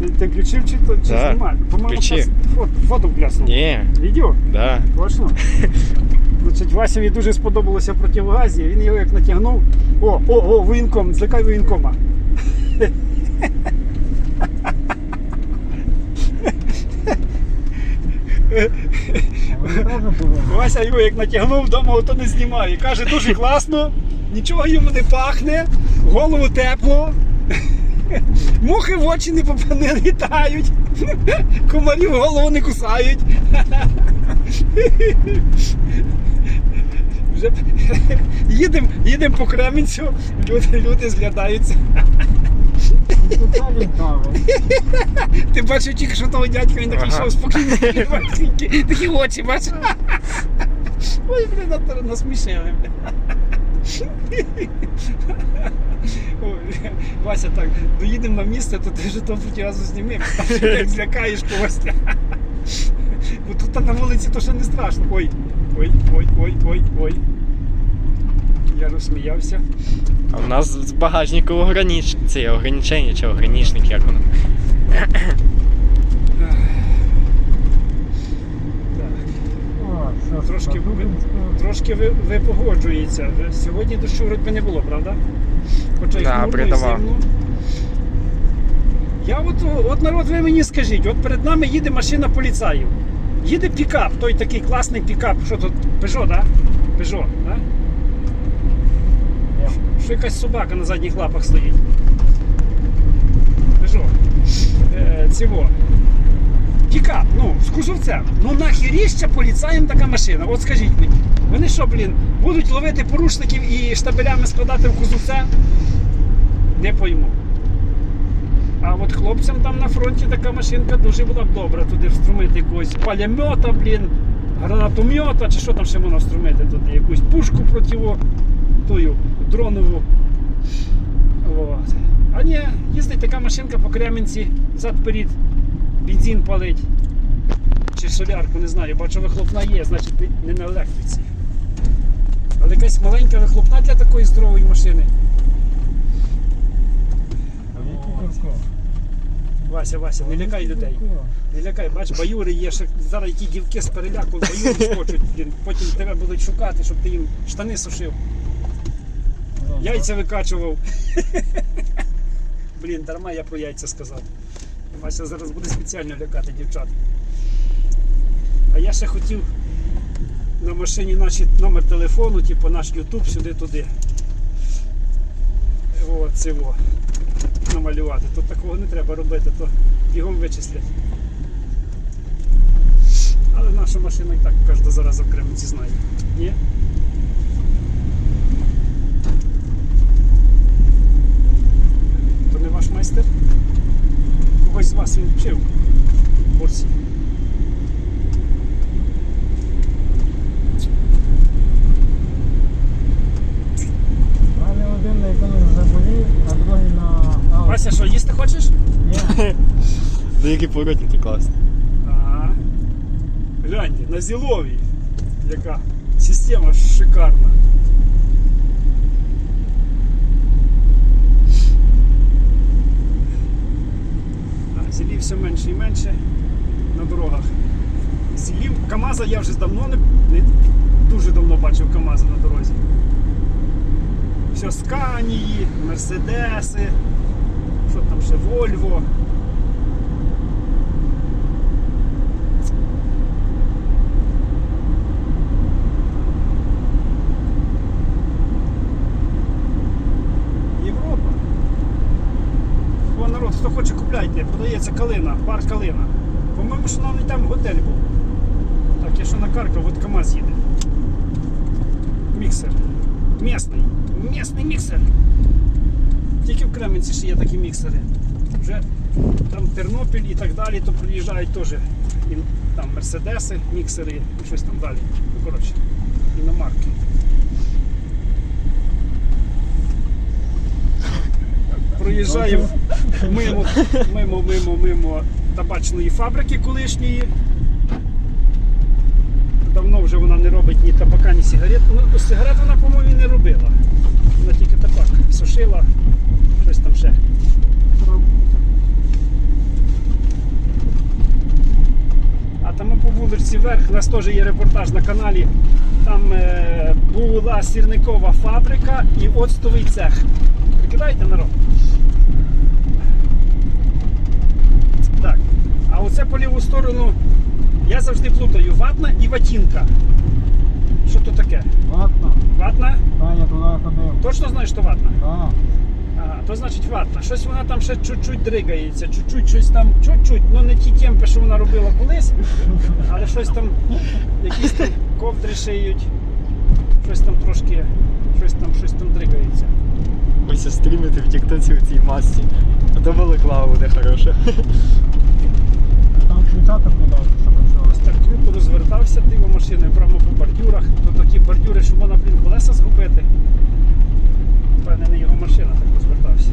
Ти, ти включив чи, то- чи Да, знімаєш? По-моєму, включив. фото, фото, фото вкляснув. Ні, Відео? да. Точно. Значить, Васеві дуже сподобалося противогазі, він його як натягнув. О, о, о, воєнком, злякай воєнкома. Вася його як натягнув, вдома то не знімає. Каже, дуже класно, нічого йому не пахне, голову тепло. Мухи в очі не, не літають, комарі в голову не кусають. Вже їдемо їдем по Кременцю, люди, люди зглядаються. Ти бачив тільки що того дядька, він такий йшов спокійно, такі, очі, бачиш. Ой, блін, на- насмішили. Ой, Вася, так, доїдемо на місце, то ти ж то протиразу зніми, як злякаєш когось. Бо тут на вулиці то ще не страшно. Ой, ой, ой, ой, ой, ой. Я розсміявся. А в нас з багажнику ограніч... це ограничення чи ограничник, як воно. Так. Трошки, ви, трошки ви, ви погоджується. Сьогодні дощу вроді не було, правда? Хоча й Да, хмурно, і зимно. Я от, от народ, ви мені скажіть, от перед нами їде машина поліцаїв. Їде пікап, той такий класний пікап. Що тут? Peugeot, да? Peugeot, да? Що якась собака на задніх лапах стоїть. Peugeot. Е, цього. Пікап, ну, з кузовцем. Ну нахеріща поліцаєм така машина. От скажіть мені. Вони що, блін, будуть ловити порушників і штабелями складати в кузовце? Не пойму. А от хлопцям там на фронті така машинка дуже була б добра туди вструмити якогось палямета, блін, гранатомета, чи що там ще можна вструмити туди, якусь пушку противо тую дронову. От. А ні, їздить така машинка по Кременці, зад-перед, бензин палить. Чи солярку, не знаю, бачу, вихлопна є, значить не на електриці. Але якась маленька вихлопна для такої здорової машини. Вася, Вася, не лякай людей. Не лякай, бач, баюри є, ще зараз які дівки з переляку баюри скочуть, блін, потім тебе будуть шукати, щоб ти їм штани сушив. Яйця викачував. Блін, дарма я про яйця сказав. Вася зараз буде спеціально лякати дівчат. А я ще хотів на машині наш номер телефону, типу наш YouTube сюди-туди. От цього намалювати. Тут такого не треба робити, то бігом вичислять. Але нашу машину і так кожна зараза в Кременці знає. Ні? То не ваш майстер? Когось з вас він вчив в курсі. Вася, що, їсти хочеш? Ні. Деякі поворотники класні. Ага. Гляньте, на Зілові. Яка система шикарна. А, зілів все менше і менше на дорогах. Зілів КАМАЗа я вже давно не, не дуже давно бачив КАМАЗа на дорозі. Все Сканії, Мерседеси, що там ще Вольво. Європа. О, народ, хто хоче купляйте, продається калина, парк калина. По-моєму, що навіть там готель був. Так, я що на накаркав, от КАМАЗ їде. Міксер. Місний. Місний міксер. Тільки в Кременці ще є такі міксери. Вже там Тернопіль і так далі, то приїжджають теж. І там Мерседеси, міксери і щось там далі. Ну, коротше, іномарки. Проїжджаю мимо, мимо, мимо, мимо табачної фабрики колишньої. Давно вже вона не робить ні табака, ні сигарет. Ну, сигарет вона, по-моєму, не робила. Вона тільки табак сушила, ліпше. А там по вулиці вверх, у нас теж є репортаж на каналі. Там е, була сірникова фабрика і оцтовий цех. Прикидайте народ. Так. А оце по ліву сторону я завжди плутаю ватна і ватінка. Що то таке? Ватна. Ватна? Таня туди ходив. Точно знаєш, що ватна? Так. То значить ватна. Щось вона там ще чуть-чуть дригається, чуть-чуть щось там, чуть-чуть, ну не ті темпи, що вона робила колись, але щось там, якісь там ковдри шиють, щось там трошки, щось там, щось там дригається. Ось стрімити в тіктоці в цій масці. А то балаклава буде хороша. Там щоб Ось все. так круто розвертався диво машиною прямо по бордюрах. Тут такі бордюри, що можна, блін, колеса згубити. Впевнений, його машина так розвертався.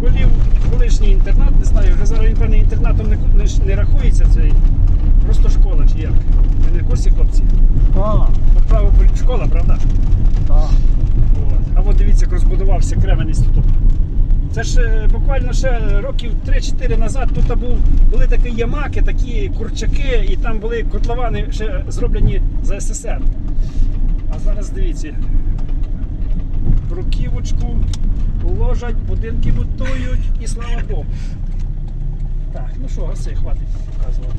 Колів колишній інтернат, не знаю, вже зараз певний інтернатом не, не, не рахується цей. Просто школа чи як. Ви не в курсі, хлопці? Школа. По школа, правда? Так. От. А от дивіться, як розбудувався Кремен інститут. Це ж е, буквально ще років 3-4 назад тут був, були такі ямаки, такі курчаки, і там були котловани ще зроблені за СССР. А зараз дивіться. Бруківочку ложать, будинки будують і слава Богу. Так, ну що, гаси, хватить показувати.